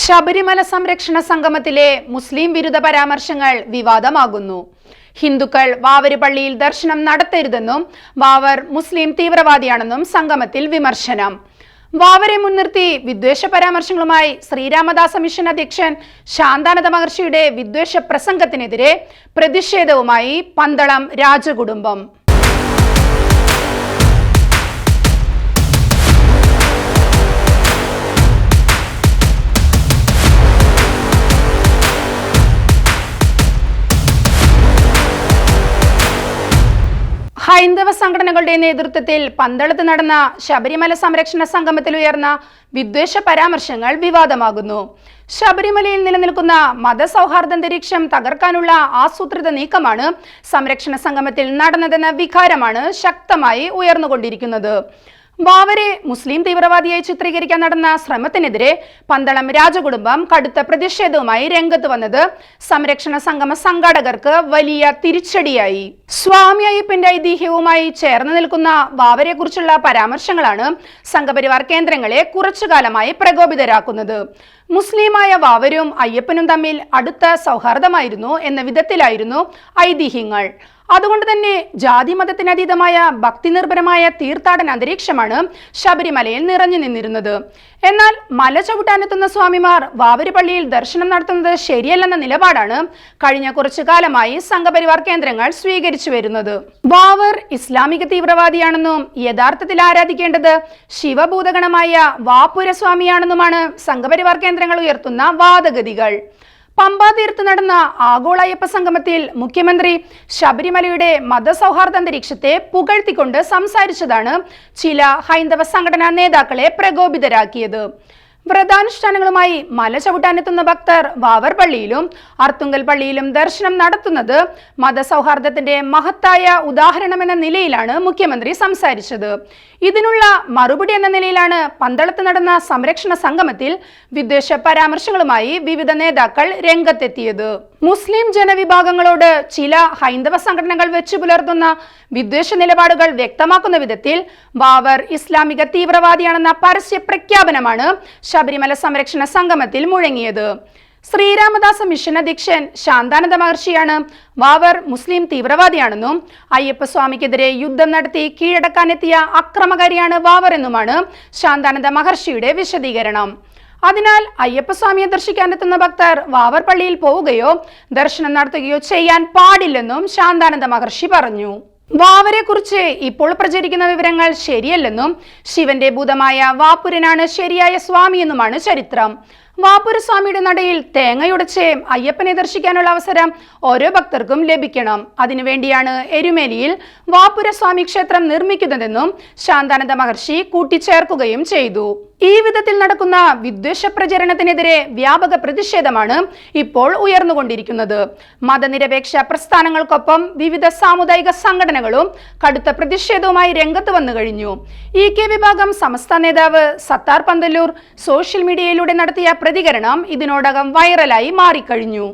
ശബരിമല സംരക്ഷണ സംഗമത്തിലെ മുസ്ലിം വിരുദ്ധ പരാമർശങ്ങൾ വിവാദമാകുന്നു. ഹിന്ദുക്കൾ വാവര് പള്ളിയിൽ ദർശനം നടത്തരുതെന്നും വാവർ മുസ്ലിം തീവ്രവാദിയാണെന്നും സംഗമത്തിൽ വിമർശനം. വാവരെ മുൻനിർത്തി വിദ്വേഷ പരാമർശങ്ങളുമായി ശ്രീരാമദാസ മിഷൻ അധ്യക്ഷൻ ശാന്താനന്ദ മഹർഷിയുടെ വിദ്വേഷ പ്രസംഗത്തിനെതിരെ പ്രതിഷേധവുമായി പന്തളം രാജകുടുംബം. ഹൈന്ദവ സംഘടനകളുടെ നേതൃത്വത്തിൽ പന്തളത്ത് നടന്ന ശബരിമല സംരക്ഷണ സംഗമത്തിൽ ഉയർന്ന വിദ്വേഷ പരാമർശങ്ങൾ വിവാദമാകുന്നു. ശബരിമലയിൽ നിലനിൽക്കുന്ന മതസൗഹാർദ്ദ അന്തരീക്ഷം തകർക്കാനുള്ള ആസൂത്രിത നീക്കമാണ് സംരക്ഷണ സംഗമത്തിൽ നടന്നതെന്ന വികാരമാണ് ശക്തമായി ഉയർന്നുകൊണ്ടിരിക്കുന്നത്. വാവരെ മുസ്ലിം തീവ്രവാദിയായി ചിത്രീകരിക്കാൻ നടന്ന ശ്രമത്തിനെതിരെ പന്തളം രാജകുടുംബം കടുത്ത പ്രതിഷേധവുമായി രംഗത്ത് വന്നത് സംരക്ഷണ സംഗമ സംഘാടകർക്ക് വലിയ തിരിച്ചടിയായി. സ്വാമി അയ്യപ്പന്റെ ഐതിഹ്യവുമായി ചേർന്ന് നിൽക്കുന്ന വാവരെ കുറിച്ചുള്ള പരാമർശങ്ങളാണ് സംഘപരിവാർ കേന്ദ്രങ്ങളെ കുറച്ചു കാലമായി പ്രകോപിതരാക്കുന്നത്. മുസ്ലിമായ വാവരും അയ്യപ്പനും തമ്മിൽ അടുത്ത സൗഹാർദ്ദമായിരുന്നു എന്ന വിധത്തിലായിരുന്നു ഐതിഹ്യങ്ങൾ. അതുകൊണ്ട് തന്നെ ജാതി മതത്തിനതീതമായ ഭക്തി നിർഭരമായ തീർത്ഥാടന അന്തരീക്ഷമാണ് ശബരിമലയിൽ നിറഞ്ഞു നിന്നിരുന്നത്. എന്നാൽ മല ചവിട്ടാനെത്തുന്ന സ്വാമിമാർ വാവര് പള്ളിയിൽ ദർശനം നടത്തുന്നത് ശരിയല്ലെന്ന നിലപാടാണ് കഴിഞ്ഞ കുറച്ചു കാലമായി സംഘപരിവാർ കേന്ദ്രങ്ങൾ സ്വീകരിച്ചു വരുന്നത്. വാവർ ഇസ്ലാമിക തീവ്രവാദിയാണെന്നും യഥാർത്ഥത്തിൽ ആരാധിക്കേണ്ടത് ശിവഭൂതഗണമായ വാപുരസ്വാമിയാണെന്നുമാണ് സംഘപരിവാർ കേന്ദ്രങ്ങൾ ഉയർത്തുന്ന വാദഗതികൾ. പമ്പാതീർത്ത് നടന്ന ആഗോള അയ്യപ്പ സംഗമത്തിൽ മുഖ്യമന്ത്രി ശബരിമലയുടെ മതസൗഹാർദ്ദ അന്തരീക്ഷത്തെ പുകഴ്ത്തിക്കൊണ്ട് സംസാരിച്ചതാണ് ചില ഹൈന്ദവ സംഘടനാ നേതാക്കളെ പ്രകോപിതരാക്കിയത്. വ്രതാനുഷ്ഠാനങ്ങളുമായി മല ചവിട്ടാനെത്തുന്ന ഭക്തർ വാവർ പള്ളിയിലും അർത്തുങ്കൽ പള്ളിയിലും ദർശനം നടത്തുന്നത് മതസൗഹാർദ്ദത്തിന്റെ മഹത്തായ ഉദാഹരണമെന്ന നിലയിലാണ് മുഖ്യമന്ത്രി സംസാരിച്ചത്. ഇതിനുള്ള മറുപടി എന്ന നിലയിലാണ് പന്തളത്ത് നടന്ന സംരക്ഷണ സംഗമത്തിൽ വിദ്വേഷ പരാമർശങ്ങളുമായി വിവിധ നേതാക്കൾ രംഗത്തെത്തിയത്. മുസ്ലിം ജനവിഭാഗങ്ങളോട് ചില ഹൈന്ദവ സംഘടനകൾ വെച്ചു പുലർത്തുന്ന വിദ്വേഷ നിലപാടുകൾ വ്യക്തമാക്കുന്ന വിധത്തിൽ ബാബർ ഇസ്ലാമിക തീവ്രവാദിയാണെന്ന പരസ്യ പ്രഖ്യാപനമാണ് ശബരിമല സംരക്ഷണ സംഗമത്തിൽ മുഴങ്ങിയത്. ശ്രീരാമദാസ മിഷൻ അധ്യക്ഷൻ ശാന്താനന്ദ മഹർഷിയാണ് വാവർ മുസ്ലിം തീവ്രവാദിയാണെന്നും അയ്യപ്പസ്വാമിക്കെതിരെ യുദ്ധം നടത്തി കീഴടക്കാനെത്തിയ അക്രമകാരിയാണ് വാവർ എന്നുമാണ് ശാന്താനന്ദ മഹർഷിയുടെ വിശദീകരണം. അതിനാൽ അയ്യപ്പസ്വാമിയെ ദർശിക്കാനെത്തുന്ന ഭക്തർ വാവർ പള്ളിയിൽ പോവുകയോ ദർശനം നടത്തുകയോ ചെയ്യാൻ പാടില്ലെന്നും ശാന്താനന്ദ മഹർഷി പറഞ്ഞു. വാവരെ കുറിച്ച് ഇപ്പോൾ പ്രചരിക്കുന്ന വിവരങ്ങൾ ശരിയല്ലെന്നും ശിവന്റെ ഭൂതമായ വാപുരനാണ് ശരിയായ സ്വാമിയെന്നുമാണ് ചരിത്രം. വാപുരസ്വാമിയുടെ നടയിൽ തേങ്ങയുടച്ച് അയ്യപ്പനെ ദർശിക്കാനുള്ള അവസരം ഓരോ ഭക്തർക്കും ലഭിക്കണം. അതിനുവേണ്ടിയാണ് എരുമേലിയിൽ വാപ്പുരസ്വാമി ക്ഷേത്രം നിർമ്മിക്കുന്നതെന്നും ശാന്താനന്ദ മഹർഷി കൂട്ടിച്ചേർക്കുകയും ചെയ്തു. ഈ വിധത്തിൽ നടക്കുന്ന വിദ്വേഷ പ്രചരണത്തിനെതിരെ വ്യാപക പ്രതിഷേധമാണ് ഇപ്പോൾ ഉയർന്നുകൊണ്ടിരിക്കുന്നത്. മതനിരപേക്ഷ പ്രസ്ഥാനങ്ങൾക്കൊപ്പം വിവിധ സാമുദായിക സംഘടനകളും കടുത്ത പ്രതിഷേധവുമായി രംഗത്ത് വന്നു കഴിഞ്ഞു. ഇ കെ വിഭാഗം സംസ്ഥാന നേതാവ് സത്താർ പന്തല്ലൂർ സോഷ്യൽ മീഡിയയിലൂടെ നടത്തിയ പ്രതികരണം ഇതിനോടകം വൈറലായി മാറിക്കഴിഞ്ഞു.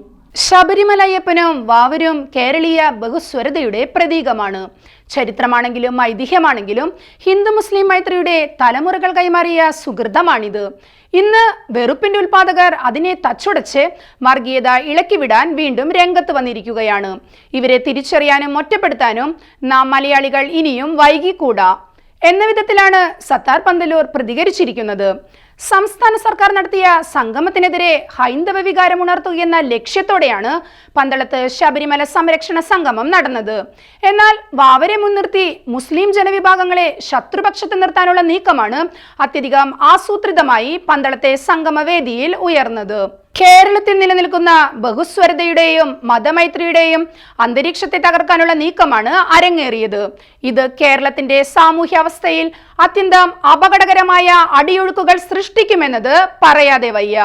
ശബരിമല അയ്യപ്പനും വാവരും കേരളീയ ബഹുസ്വരതയുടെ പ്രതീകമാണ്. ചരിത്രമാണെങ്കിലും ഐതിഹ്യമാണെങ്കിലും ഹിന്ദു മുസ്ലിം മൈത്രിയുടെ തലമുറകൾ കൈമാറിയ സുഹൃതമാണിത്. ഇന്ന് വെറുപ്പിന്റെ ഉൽപാദകർ അതിനെ തച്ചുടച്ച് വർഗീയത ഇളക്കിവിടാൻ വീണ്ടും രംഗത്ത് വന്നിരിക്കുകയാണ്. ഇവരെ തിരിച്ചറിയാനും ഒറ്റപ്പെടുത്താനും നാം മലയാളികൾ ഇനിയും വൈകിക്കൂടാ. എന്ന വിധത്തിലാണ് സത്താർ പന്തലൂർ പ്രതികരിച്ചിരിക്കുന്നത്. സംസ്ഥാന സർക്കാർ നടത്തിയ സംഗമത്തിനെതിരെ ഹൈന്ദവ വികാരം ഉണർത്തുകയെന്ന ലക്ഷ്യത്തോടെയാണ് പന്തളത്ത് ശബരിമല സംരക്ഷണ സംഗമം നടന്നത്. എന്നാൽ വാവരെ മുൻനിർത്തി മുസ്ലിം ജനവിഭാഗങ്ങളെ ശത്രുപക്ഷത്ത് നിർത്താനുള്ള നീക്കമാണ് അത്യധികം ആസൂത്രിതമായി പന്തളത്തെ സംഗമവേദിയിൽ ഉയർന്നത്. കേരളത്തിൽ നിലനിൽക്കുന്ന ബഹുസ്വരതയുടെയും മതമൈത്രിയുടെയും അന്തരീക്ഷത്തെ തകർക്കാനുള്ള നീക്കമാണ് അരങ്ങേറിയത്. ഇത് കേരളത്തിന്റെ സാമൂഹ്യാവസ്ഥയിൽ അത്യന്തം അപകടകരമായ അടിയൊഴുക്കുകൾ സൃഷ്ടിക്കുമെന്നത് പറയാതെ വയ്യ.